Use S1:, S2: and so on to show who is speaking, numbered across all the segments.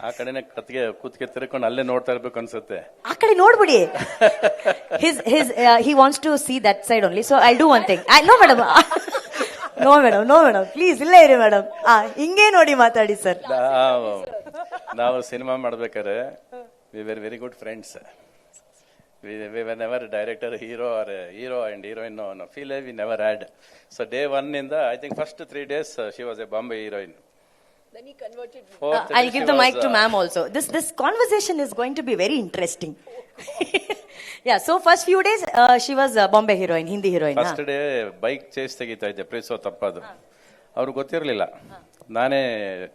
S1: ಆ ಕಡೆನೆ ಕತ್ಗೆ ಕೂತ್ಗೆ ತಿರ್ಕೊಂಡು ಅಲ್ಲೇ ನೋಡ್ತಾ ಇರ್ಬೇಕು ಅನ್ಸುತ್ತೆ.
S2: ಆ ಕಡೆ ನೋಡ್ಬಿಡಿ. His his he wants to see that side only so I do one thing no madam no madam no madam please ಇಲ್ಲೇ ಇರಿ ಮೇಡಮ್ ಆ ಹಿಂಗೆ ನೋಡಿ ಮಾತಾಡಿ ಸರ್
S1: ನಾವು ನಾವು ಸಿನಿಮಾ ಮಾಡ್ಬೇಕಾದ್ರೆ we very very good friends we whenever director hero or hero and heroine feel we never add so day one ಇಂದ I think first three days she was a Bombay heroine
S2: I give the mic to ma'am also this this conversation is going to be very interesting yeah so first few days she was Bombay heroine Hindi heroine
S1: first day bike chase ತೆಗಿತಾ ಇದ್ದೆ ಪ್ರೀಸೋ ತಪ್ಪದು ಅವ್ರಿಗೆ ಗೊತ್ತಿರಲಿಲ್ಲ. ನಾನೇ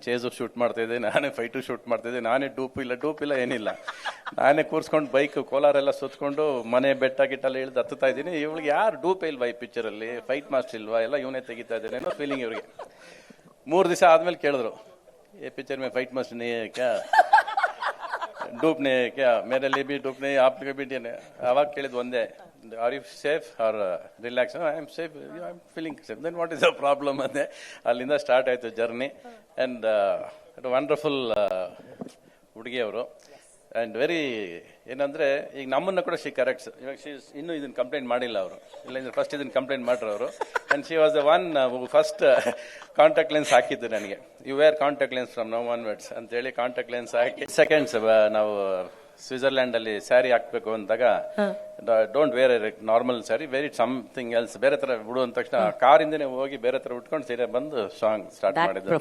S1: chase shoot ಮಾಡ್ತಾ ಇದ್ದೆ ನಾನೇ fight shoot ಮಾಡ್ತಾ ಇದ್ದೆ ನಾನೇ ಡೂಪ್ ಇಲ್ಲ ಡೂಪ್ ಇಲ್ಲ ಏನಿಲ್ಲ. ನಾನೇ ಕೂರ್ಸ್ಕೊಂಡು ಬೈಕ್ ಕೋಲಾರೆಲ್ಲ ಸುತ್ಕೊಂಡು ಮನೆ ಬೆಟ್ಟ ಗಿಟ್ಟೆಲ್ಲ ಇಳಿದು ಹತ್ತುತ್ತಾ ಇದ್ದೀನಿ. ಇವಳಿಗೆ ಯಾರು ಡೂಪ್ ಇಲ್ವಾ ಈ ಪಿಕ್ಚರಲ್ಲಿ ಫೈಟ್ ಮಾಸ್ಟರ್ ಇಲ್ವಾ? ಎಲ್ಲ ಇವನೇ ತೆಗಿತಾ ಇದ್ದೇನೆ ಅನ್ನೋ ಫೀಲಿಂಗ್ ಇವ್ರಿಗೆ. ಮೂರು ದಿವಸ ಆದಮೇಲೆ ಕೇಳಿದ್ರು ಎ ಪಿಕ್ಚರ್ ಮೇ ಫೈಟ್ ಮಸ್ಟ್ ನೇ ಡೂಪ್ ನೇ ಮೇರೆ ಲಿಬಿ ಬಿ ಡೂಪ್ನೇ ಆಪ್ಗೆ ಬಿಟ್ಟಿನೇ ಅವಾಗ ಕೇಳಿದ್ದು ಒಂದೇ are you safe are relax I am safe I am feeling safe then what is a problem ಅಂದೆ ಅಲ್ಲಿಂದ ಸ್ಟಾರ್ಟ್ ಆಯಿತು ಜರ್ನಿ ಆ್ಯಂಡ್ ವಂಡರ್ಫುಲ್ ಹುಡುಗಿಯವರು. ಆ್ಯಂಡ್ ವೆರಿ ಏನಂದ್ರೆ ಈಗ ನಮ್ಮನ್ನ ಕೂಡ ಶಿ ಕರೆಕ್ಟ್ಸ್ ಇವಾಗ ಶಿ ಇನ್ನೂ ಇದನ್ನ ಕಂಪ್ಲೇಂಟ್ ಮಾಡಿಲ್ಲ ಅವರು. ಇಲ್ಲಾಂದ್ರೆ ಫಸ್ಟ್ ಇದನ್ನ ಕಂಪ್ಲೇಂಟ್ ಮಾಡ್ರು ಅವರು. And she was the one first contact lens ಹಾಕಿದ್ದು ನನಗೆ. You wear contact lens from no one words ಅಂತ ಹೇಳಿ ಕಾಂಟ್ಯಾಕ್ಟ್ ಲೆನ್ಸ್ ಹಾಕಿ. ಸೆಕೆಂಡ್ಸ್ ನಾವು ಸ್ವಿಟ್ಜರ್ಲ್ಯಾಂಡ್ ಅಲ್ಲಿ ಸ್ಯಾರಿ ಹಾಕ್ಬೇಕು ಅಂದಾಗ don't wear normal sari very something else ಬೇರೆ ತರ ಬಿಡುವಂತ ಅಂದ ತಕ್ಷಣ ಕಾರಿಂದನೇ ಹೋಗಿ ಬೇರೆ ತರ ಉಟ್ಕೊಂಡು ಸೀರೆ ಬಂದು ಸಾಂಗ್ ಸ್ಟಾರ್ಟ್
S2: ಮಾಡಿದ್ರು.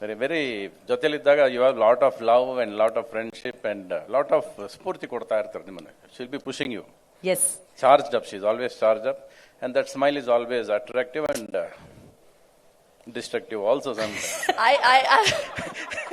S1: Very very ಜೊತೆಲಿದ್ದಾಗ you have lot of love and lot of friendship and lot of ಸ್ಫೂರ್ತಿ ಕೊಡ್ತಾ ಇರ್ತಾರೆ ನಿಮ್ಮನ್ನ she'll be pushing
S2: us
S1: charged up. She's always charged up, and that smile is always attractive and uh, destructive also sometimes.
S2: I, I, I,